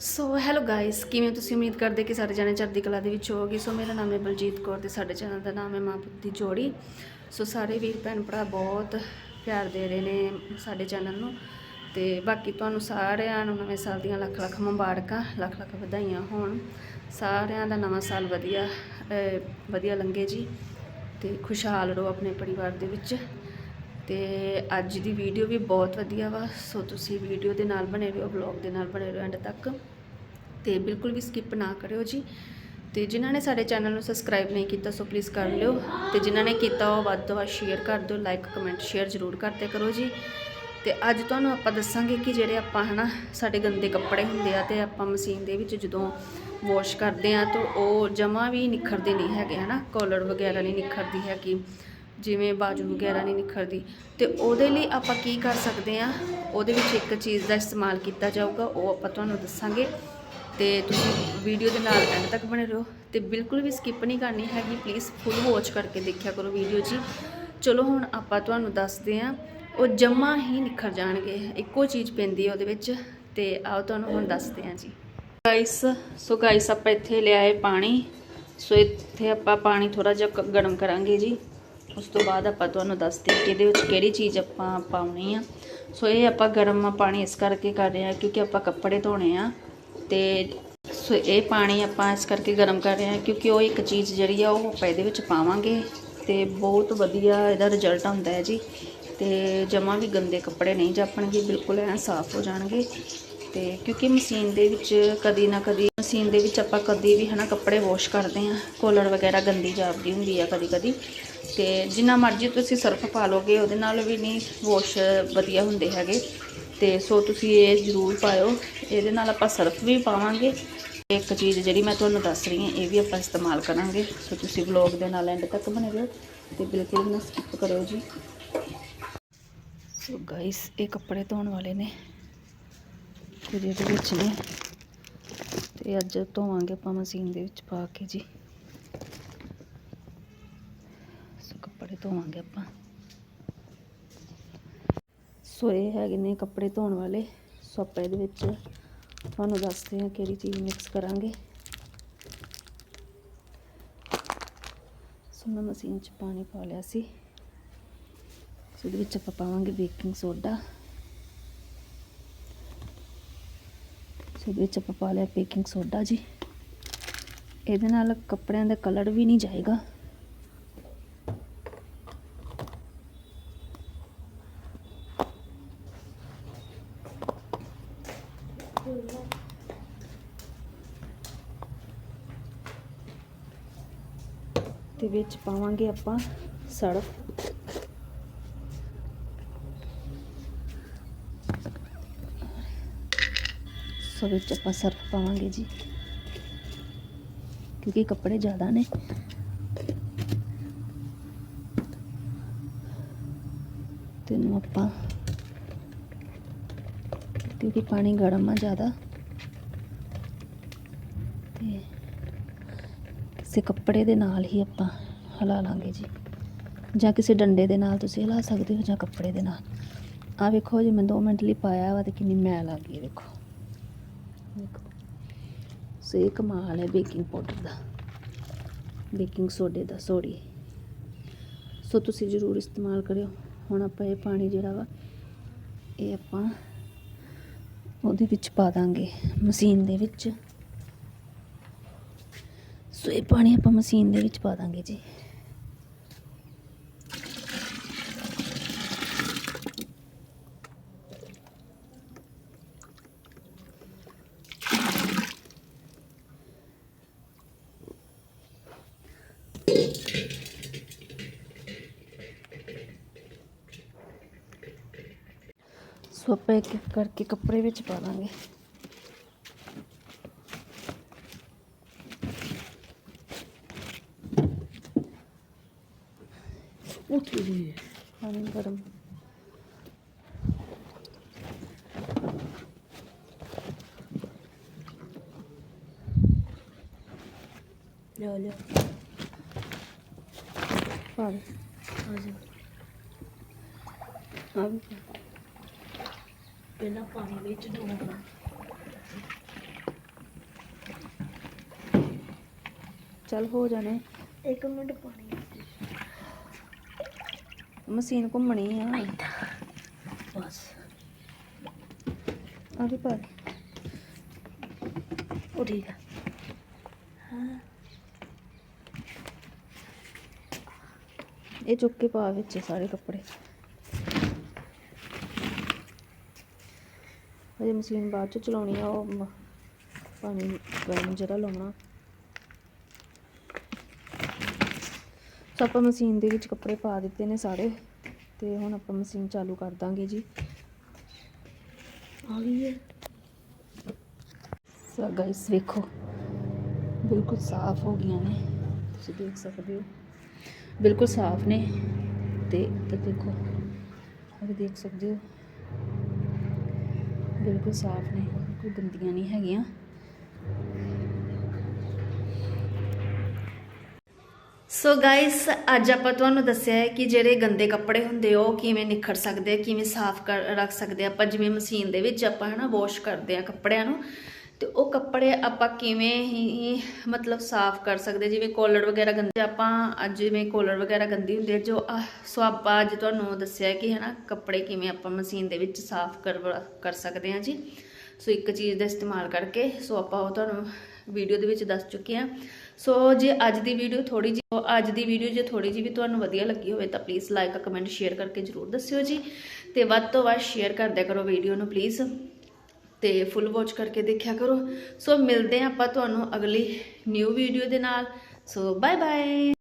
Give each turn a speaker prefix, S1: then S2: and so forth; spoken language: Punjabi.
S1: ਸੋ ਹੈਲੋ ਗਾਇਸ ਕਿਵੇਂ ਤੁਸੀਂ? ਉਮੀਦ ਕਰਦੇ ਕਿ ਸਾਰੇ ਜਣੇ ਚੜ੍ਹਦੀ ਕਲਾ ਦੇ ਵਿੱਚ ਹੋਵੋਗੇ। ਸੋ ਮੇਰਾ ਨਾਮ ਹੈ ਬਲਜੀਤ ਕੌਰ ਤੇ ਸਾਡੇ ਚੈਨਲ ਦਾ ਨਾਮ ਹੈ ਮਾਂ ਪੁੱਤ ਦੀ ਜੋੜੀ। ਸੋ ਸਾਰੇ ਵੀਰ, ਭੈਣ, ਭਰਾ ਬਹੁਤ ਪਿਆਰ ਦੇ ਰਹੇ ਨੇ ਸਾਡੇ ਚੈਨਲ ਨੂੰ। ਤੇ ਬਾਕੀ ਤੁਹਾਨੂੰ ਸਾਰਿਆਂ ਨੂੰ ਨਵੇਂ ਸਾਲ ਦੀਆਂ ਲੱਖ ਲੱਖ ਮੁਬਾਰਕਾਂ, ਲੱਖ ਲੱਖ ਵਧਾਈਆਂ ਹੋਣ। ਸਾਰਿਆਂ ਦਾ ਨਵਾਂ ਸਾਲ ਵਧੀਆ ਵਧੀਆ ਲੰਘੇ ਜੀ। ਤੇ ਖੁਸ਼ਹਾਲ ਰਹੋ ਆਪਣੇ ਪਰਿਵਾਰ ਦੇ ਵਿੱਚ। ਤੇ ਅੱਜ ਦੀ ਵੀਡੀਓ ਵੀ ਬਹੁਤ ਵਧੀਆ ਵਾ। ਸੋ ਤੁਸੀਂ ਵੀਡੀਓ ਦੇ ਨਾਲ ਬਣੇ ਰਹੋ, ਵਲੌਗ ਦੇ ਨਾਲ ਬਣੇ ਰਹੋ ਐਂਡ ਤੱਕ। ਤੇ ਬਿਲਕੁਲ ਵੀ ਸਕਿਪ ਨਾ ਕਰਿਓ ਜੀ। ਤੇ ਜਿਨ੍ਹਾਂ ਨੇ ਸਾਡੇ ਚੈਨਲ ਨੂੰ ਸਬਸਕ੍ਰਾਈਬ ਨਹੀਂ ਕੀਤਾ, ਸੋ ਪਲੀਜ਼ ਕਰ ਲਿਓ। ਤੇ ਜਿਨ੍ਹਾਂ ਨੇ ਕੀਤਾ ਉਹ ਵੱਧ ਤੋਂ ਵੱਧ ਸ਼ੇਅਰ ਕਰ ਦਿਓ ਲਾਈਕ ਕਮੈਂਟ ਸ਼ੇਅਰ ਜ਼ਰੂਰ ਕਰਦੇ ਕਰੋ ਜੀ। ਤੇ ਅੱਜ ਤੁਹਾਨੂੰ ਆਪਾਂ ਦੱਸਾਂਗੇ ਕਿ ਜਿਹੜੇ ਆਪਾਂ ਹਨਾ, ਸਾਡੇ ਗੰਦੇ ਕੱਪੜੇ ਹੁੰਦੇ ਆ ਤੇ ਆਪਾਂ ਮਸ਼ੀਨ ਦੇ ਵਿੱਚ ਜਦੋਂ ਵਾਸ਼ ਕਰਦੇ ਆ ਤਾਂ ਉਹ ਜਮਾ ਵੀ ਨਿਖਰਦੇ ਨਹੀਂ ਹੈਗੇ ਹਨਾ। ਕਾਲਰ ਵਗੈਰਾ ਨਹੀਂ ਨਿਖਰਦੀ ਹੈਗੀ। ਜਿਵੇਂ ਬਾਜੂ ਵਗੈਰਾ ਨਹੀਂ ਨਿਖਰਦੀ। ਤੇ ਉਹਦੇ ਲਈ ਆਪਾਂ ਕੀ ਕਰ ਸਕਦੇ ਆ ਉਹਦੇ ਵਿੱਚ ਇੱਕ ਚੀਜ਼ ਦਾ ਇਸਤੇਮਾਲ ਕੀਤਾ ਜਾਊਗਾ, ਉਹ ਆਪਾਂ ਤੁਹਾਨੂੰ ਦੱਸਾਂਗੇ। ਤੇ ਤੁਸੀਂ ਵੀਡੀਓ ਦੇ ਨਾਲ ਐਂਡ ਤੱਕ ਬਣੇ ਰਹੋ। ਤੇ ਬਿਲਕੁਲ ਵੀ ਸਕਿਪ ਨਹੀਂ ਕਰਨੀ ਹੈਗੀ ਪਲੀਜ਼ ਫੁੱਲ ਵਾਚ ਕਰਕੇ ਦੇਖਿਆ ਕਰੋ ਵੀਡੀਓ ਜੀ। ਚਲੋ ਹੁਣ ਆਪਾਂ ਤੁਹਾਨੂੰ ਦੱਸਦੇ ਆ ਉਹ ਜਮਾ ਹੀ ਨਿਖਰ ਜਾਣਗੇ। ਇੱਕੋ ਚੀਜ਼ ਪੈਂਦੀ ਹੈ ਉਹਦੇ ਵਿੱਚ। ਤੇ ਆਓ ਤੁਹਾਨੂੰ ਹੁਣ ਦੱਸਦੇ ਆ ਜੀ। ਗਾਇਸ ਸੋ ਗਾਇਸ ਆਪਾਂ ਇੱਥੇ ਲਿਆਏ ਪਾਣੀ। ਸੋ ਇੱਥੇ ਆਪਾਂ ਪਾਣੀ ਥੋੜਾ ਜਿਹਾ ਗਰਮ ਕਰਾਂਗੇ ਜੀ। ਉਸ ਤੋਂ ਬਾਅਦ ਆਪਾਂ ਤੁਹਾਨੂੰ ਦੱਸਦੇ ਕਿ ਇਹਦੇ ਵਿੱਚ ਕਿਹੜੀ ਚੀਜ਼ ਆਪਾਂ ਪਾਉਣੀ ਆ। ਸੋ ਇਹ ਆਪਾਂ ਗਰਮ ਪਾਣੀ ਇਸ ਕਰਕੇ ਕਰ ਰਹੇ ਆ ਕਿਉਂਕਿ ਆਪਾਂ ਕੱਪੜੇ ਧੋਣੇ ਆ ਤੇ ਸੋ ਇਹ ਪਾਣੀ ਆਪਾਂ ਇਸ ਕਰਕੇ ਗਰਮ ਕਰ ਰਹੇ ਆ ਕਿਉਂਕਿ ਉਹ ਇੱਕ ਚੀਜ਼ ਜਿਹੜੀ ਆ ਉਹ ਆਪਾਂ ਇਹਦੇ ਵਿੱਚ ਪਾਵਾਂਗੇ ਤੇ ਬਹੁਤ ਵਧੀਆ ਇਹਦਾ ਰਿਜ਼ਲਟ ਆਉਂਦਾ ਹੈ ਜੀ। ਤੇ ਜਮਾਂ ਵੀ ਗੰਦੇ ਕੱਪੜੇ ਨਹੀਂ ਜਾਪਣਗੇ, ਬਿਲਕੁਲ ਐਂ ਸਾਫ਼ ਹੋ ਜਾਣਗੇ। ਤੇ ਕਿਉਂਕਿ ਮਸ਼ੀਨ ਦੇ ਵਿੱਚ ਕਦੀ ਨਾ ਕਦੀ, ਮਸ਼ੀਨ ਦੇ ਵਿੱਚ ਆਪਾਂ ਕਦੀ ਵੀ ਹਨਾ ਕੱਪੜੇ ਵਾਸ਼ ਕਰਦੇ ਆ ਕੋਲਰ ਵਗੈਰਾ ਗੰਦੀ ਜਾਪਦੀ ਹੁੰਦੀ ਆ ਕਦੀ ਕਦੀ। ਤੇ ਜਿੰਨਾ ਮਰਜ਼ੀ ਤੁਸੀਂ ਸਰਫ ਪਾ ਲੋਗੇ ਉਹਦੇ ਨਾਲ ਵੀ ਨਹੀਂ ਵਾਸ਼ ਵਧੀਆ ਹੁੰਦੇ ਹੈਗੇ। ਤੇ ਸੋ ਤੁਸੀਂ ਇਹ ਜ਼ਰੂਰ ਪਾਇਓ, ਇਹਦੇ ਨਾਲ ਆਪਾਂ ਸਰਫ ਵੀ ਪਾਵਾਂਗੇ। ਇੱਕ ਚੀਜ਼ ਜਿਹੜੀ ਮੈਂ ਤੁਹਾਨੂੰ ਦੱਸ ਰਹੀ ਹਾਂ, ਇਹ ਵੀ ਆਪਾਂ ਇਸਤੇਮਾਲ ਕਰਾਂਗੇ। ਸੋ ਤੁਸੀਂ ਵਲੌਗ ਦੇ ਨਾਲ ਐਂਡ ਤੱਕ ਬਣੇ ਰਹੋ ਤੇ ਬਿਲਕੁਲ ਨਾ ਸਕਿਪ ਕਰਿਓ ਜੀ। ਸੋ ਗਾਇਸ ਇਹ ਕੱਪੜੇ ਧੋਣ ਵਾਲੇ ਨੇ। ਤੇ ਜਿਹਦੇ ਵਿੱਚ ਨੇ। ਤੇ ਅੱਜ ਧੋਵਾਂਗੇ ਆਪਾਂ ਮਸ਼ੀਨ ਦੇ ਵਿੱਚ ਪਾ ਕੇ ਜੀ। ਸੋ ਕੱਪੜੇ ਧੋਵਾਂਗੇ ਆਪਾਂ। ਸੋ ਇਹ ਹੈਗੇ ਨੇ ਕੱਪੜੇ ਧੋਣ ਵਾਲੇ। ਸੋ ਆਪਾਂ ਇਹਦੇ ਵਿੱਚ ਤੁਹਾਨੂੰ ਦੱਸਦੇ ਹਾਂ ਕਿਹੜੀ ਚੀਜ਼ ਮਿਕਸ ਕਰਾਂਗੇ। ਸੋ ਮੈਂ ਮਸ਼ੀਨ 'ਚ ਪਾਣੀ ਪਾ ਲਿਆ ਸੀ। ਸੋ ਇਹਦੇ ਵਿੱਚ ਆਪਾਂ ਪਾਵਾਂਗੇ ਬੇਕਿੰਗ ਸੋਡਾ। ਸੋ ਵਿੱਚ ਆਪਾਂ ਪਾ ਲਿਆ ਬੇਕਿੰਗ ਸੋਡਾ ਜੀ। ਇਹਦੇ ਨਾਲ ਕੱਪੜਿਆਂ ਦਾ ਕਲਰ ਵੀ ਨਹੀਂ ਜਾਏਗਾ। ਤੇ ਵਿੱਚ ਪਾਵਾਂਗੇ ਆਪਾਂ ਸਰਫ ਸੋ ਵਿੱਚ ਆਪਾਂ ਸਰਫ ਪਾਵਾਂਗੇ ਜੀ। ਕਿਉਂਕਿ ਕੱਪੜੇ ਜ਼ਿਆਦਾ ਨੇ। ਤੇ ਇਹਨੂੰ ਆਪਾਂ ਕਿਉਂਕਿ ਪਾਣੀ ਗਰਮ ਆ ਜ਼ਿਆਦਾ। ਤੇ ਕਿਸੇ ਕੱਪੜੇ ਦੇ ਨਾਲ ਹੀ ਆਪਾਂ ਹਿਲਾ ਲਾਂਗੇ ਜੀ। ਜਾਂ ਕਿਸੇ ਡੰਡੇ ਦੇ ਨਾਲ ਤੁਸੀਂ ਹਿਲਾ ਸਕਦੇ ਹੋ ਜਾਂ ਕੱਪੜੇ ਦੇ ਨਾਲ। ਆ ਵੇਖੋ ਜੀ, ਮੈਂ 2 ਮਿੰਟ ਲਈ ਪਾਇਆ ਵਾ ਤੇ ਕਿੰਨੀ ਮੈਲ ਆ ਗਈ ਹੈ ਦੇਖੋ ਸੋ ਇਹ ਕਮਾਲ ਹੈ ਬੇਕਿੰਗ ਪਾਊਡਰ ਦਾ। ਬੇਕਿੰਗ ਸੋਡੇ ਦਾ ਸੋੜੀ ਸੋ ਤੁਸੀਂ ਜ਼ਰੂਰ ਇਸਤੇਮਾਲ ਕਰਿਓ। ਹੁਣ ਆਪਾਂ ਇਹ ਪਾਣੀ ਜਿਹੜਾ ਵਾ, ਇਹ ਆਪਾਂ ਉਹਦੇ ਵਿੱਚ ਪਾ ਦਾਂਗੇ, ਮਸ਼ੀਨ ਦੇ ਵਿੱਚ। ਸੋ ਇਹ ਪਾਣੀ ਆਪਾਂ ਮਸ਼ੀਨ ਦੇ ਵਿੱਚ ਪਾ ਦਾਂਗੇ ਜੀ। ਸੋ ਆਪਾਂ ਇੱਕ ਕਰਕੇ ਕੱਪੜੇ ਵਿੱਚ ਪਾ ਦਾਂਗੇ।
S2: ਉੱਠ ਗਈ ਹੈ
S1: ਪਾਣੀ ਗਰਮ।
S2: ਲਿਆ ਲਿਆ
S1: ਪਾ ਚੱਲ ਹੋ ਜਾਣੇ।
S2: 1 ਮਿੰਟ ਪਾਣੀ
S1: ਮਸ਼ੀਨ ਘੁੰਮਣੀ ਆ।
S2: ਬਸ।
S1: ਆ ਪਾ
S2: ਉਹ ਠੀਕ ਆ। ਹਾਂ।
S1: ਇਹ ਚੁੱਕ ਕੇ ਪਾ ਵਿੱਚ ਸਾਰੇ ਕੱਪੜੇ। ਅਜੇ ਮਸ਼ੀਨ ਬਾਅਦ ਚ ਚਲਾਉਣੀ ਆ, ਉਹ ਪਾਣੀ ਗਰਮ ਜਿਹੜਾ ਲਾਉਣਾ। ਸੋ ਆਪਾਂ ਮਸ਼ੀਨ ਦੇ ਵਿੱਚ ਕੱਪੜੇ ਪਾ ਦਿੱਤੇ ਨੇ ਸਾਰੇ, ਤੇ ਹੁਣ ਆਪਾਂ ਮਸ਼ੀਨ ਚਾਲੂ ਕਰ ਦਾਂਗੇ ਜੀ।
S2: ਆ ਗਈ ਹੈ
S1: ਸੋ ਗਾਇਸ ਵੇਖੋ। ਬਿਲਕੁਲ ਸਾਫ਼ ਹੋ ਗਈਆਂ ਨੇ। ਤੁਸੀਂ ਦੇਖ ਸਕਦੇ ਹੋ। ਬਿਲਕੁਲ ਸਾਫ਼ ਨੇ ਤੇ ਇੱਧਰ ਦੇਖੋ ਆ ਦੇਖ ਸਕਦੇ ਹੋ। ਬਿਲਕੁਲ ਸਾਫ਼ ਨੇ ਕੋਈ ਗੰਦੀਆਂ ਨਹੀਂ ਹੈਗੀਆਂ। ਸੋ ਗਾਇਸ ਅੱਜ ਆਪਾਂ ਤੁਹਾਨੂੰ ਦੱਸਿਆ ਹੈ ਕਿ ਜਿਹੜੇ ਗੰਦੇ ਕੱਪੜੇ ਹੁੰਦੇ ਆ, ਉਹ ਕਿਵੇਂ ਨਿਖਰ ਸਕਦੇ ਆ ਕਿਵੇਂ ਸਾਫ਼ ਕਰ ਰੱਖ ਸਕਦੇ ਆ। ਆਪਾਂ ਜਿਵੇਂ ਮਸ਼ੀਨ ਦੇ ਵਿੱਚ ਆਪਾਂ ਹਨਾ ਵਾਸ਼ ਕਰਦੇ ਆ ਕੱਪੜਿਆਂ ਨੂੰ ਤੇ ਉਹ ਕੱਪੜੇ ਆਪਾਂ ਕਿਵੇਂ ਹੀ ਮਤਲਬ ਸਾਫ਼ ਕਰ ਸਕਦੇ ਜਿਵੇਂ ਕੋਲਰ ਵਗੈਰਾ ਗੰਦੇ ਆਪਾਂ ਅੱਜ ਜਿਵੇਂ ਕੋਲਰ ਵਗੈਰਾ ਗੰਦੀ ਹੁੰਦੀ ਹੈ ਜੋ ਆਹ, ਸੋ ਆਪਾਂ ਅੱਜ ਤੁਹਾਨੂੰ ਦੱਸਿਆ ਕਿ ਹਨਾ ਕੱਪੜੇ ਕਿਵੇਂ ਆਪਾਂ ਮਸ਼ੀਨ ਦੇ ਵਿੱਚ ਸਾਫ਼ ਕਰ ਕਰ ਸਕਦੇ ਹਾਂ ਜੀ। ਸੋ ਇੱਕ ਚੀਜ਼ ਦਾ ਇਸਤੇਮਾਲ ਕਰਕੇ ਸੋ ਆਪਾਂ ਉਹ ਤੁਹਾਨੂੰ ਵੀਡੀਓ ਦੇ ਵਿੱਚ ਦੱਸ ਚੁੱਕੇ ਹਾਂ ਸੋ ਜੇ ਅੱਜ ਦੀ ਵੀਡੀਓ ਥੋੜੀ ਜਿਹੀ ਅੱਜ ਦੀ ਵੀਡੀਓ ਜੇ ਥੋੜੀ ਜਿਹੀ ਵੀ ਤੁਹਾਨੂੰ ਵਧੀਆ ਲੱਗੀ ਹੋਵੇ ਤਾਂ ਪਲੀਜ਼ ਲਾਈਕ ਕਮੈਂਟ ਸ਼ੇਅਰ ਕਰਕੇ ਜਰੂਰ ਦੱਸਿਓ ਜੀ। ਤੇ ਵੱਧ ਤੋਂ ਵੱਧ ਸ਼ੇਅਰ ਕਰ ਕਰੋ ਵੀਡੀਓ ਨੂੰ ਪਲੀਜ਼ ਤੇ ਫੁੱਲ ਵਾਚ ਕਰਕੇ ਦੇਖਿਆ ਕਰੋ। ਸੋ ਮਿਲਦੇ ਹਾਂ ਆਪਾਂ ਤੁਹਾਨੂੰ ਅਗਲੀ ਨਿਊ ਵੀਡੀਓ ਦੇ ਨਾਲ। So bye bye